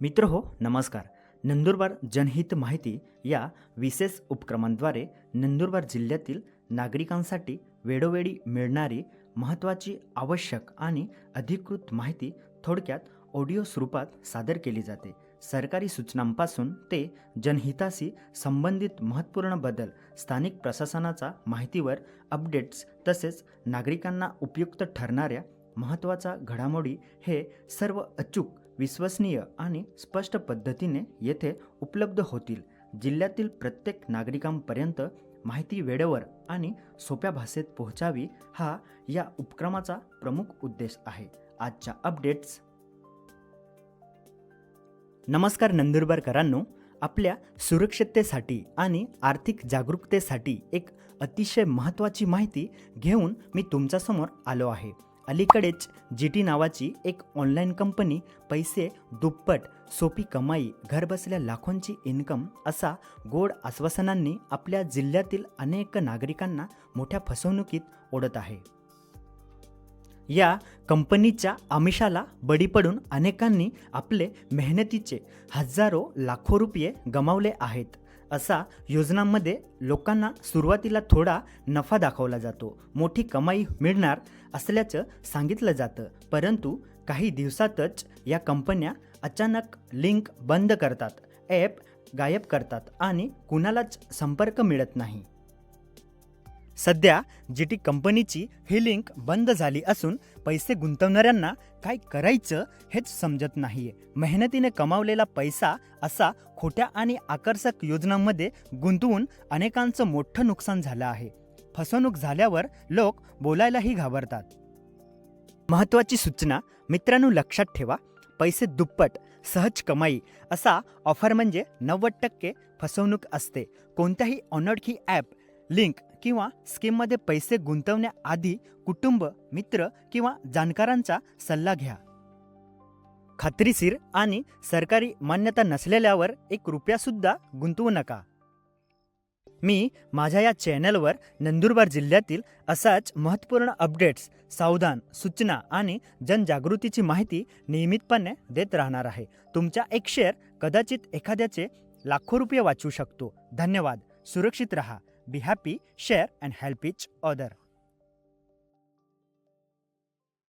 मित्र हो नमस्कार. नंदुरबार जनहित माहिती या विशेष उपक्रमांद्वारे नंदुरबार जिल्ह्यातील नागरिकांसाठी वेळोवेळी मिळणारी महत्त्वाची आवश्यक आणि अधिकृत माहिती थोडक्यात ऑडिओ स्वरूपात सादर केली जाते. सरकारी सूचनांपासून ते जनहिताशी संबंधित महत्त्वपूर्ण बदल स्थानिक प्रशासनाचा माहितीवर अपडेट्स तसेच नागरिकांना उपयुक्त ठरणाऱ्या महत्त्वाच्या घडामोडी हे सर्व अचूक विश्वसनीय आणि स्पष्ट पद्धतीने येथे उपलब्ध होतील. जिल्ह्यातील प्रत्येक नागरिकांपर्यंत माहिती वेळेवर आणि सोप्या भाषेत पोहोचावी हा या उपक्रमाचा प्रमुख उद्देश आहे. आजच्या अपडेट्स नमस्कार नंदुरबारकरांनो. आपल्या सुरक्षिततेसाठी आणि आर्थिक जागरूकतेसाठी एक अतिशय महत्त्वाची माहिती घेऊन मी तुमच्यासमोर आलो आहे. अलीकडेच जी टी नावाची एक ऑनलाईन कंपनी पैसे दुप्पट सोपी कमाई घरबसल्या लाखोंची इन्कम असा गोड आश्वासनांनी आपल्या जिल्ह्यातील अनेक नागरिकांना मोठ्या फसवणुकीत ओढत आहे. या कंपनीच्या आमिषाला बळी पडून अनेकांनी आपले मेहनतीचे हजारो लाखो रुपये गमावले आहेत. असा योजनांमध्ये लोकांना सुरुवातीला थोडा नफा दाखवला जातो. मोठी कमाई मिळणार असल्याचं सांगितलं जातं. परंतु काही दिवसातच या कंपन्या अचानक लिंक बंद करतात ॲप गायब करतात आणि कुणालाच संपर्क मिळत नाही. सध्या जी टी कंपनीची ही लिंक बंद झाली असून पैसे गुंतवणाऱ्यांना काय करायचं हेच समजत नाहीये. मेहनतीने कमावलेला पैसा असा खोट्या आणि आकर्षक योजनांमध्ये गुंतवून अनेकांचं मोठं नुकसान झालं आहे. फसवणूक झाल्यावर लोक बोलायलाही घाबरतात. महत्त्वाची सूचना मित्रांनो लक्षात ठेवा पैसे दुप्पट सहज कमाई असा ऑफर म्हणजे नव्वद टक्के फसवणूक असते. कोणत्याही अनोळखी ॲप लिंक किंवा स्कीममध्ये पैसे गुंतवण्याआधी कुटुंब मित्र किंवा जाणकारांचा सल्ला घ्या. खात्रीशीर आणि सरकारी मान्यता नसलेल्यावर एक रुपयासुद्धा गुंतवू नका. मी माझ्या या चॅनलवर नंदुरबार जिल्ह्यातील असाच महत्त्वपूर्ण अपडेट्स सावधान सूचना आणि जनजागृतीची माहिती नियमितपणे देत राहणार आहे. तुमच्या एक शेअर कदाचित एखाद्याचे लाखो रुपये वाचू शकतो. धन्यवाद. सुरक्षित रहा. Be happy, share and help each other.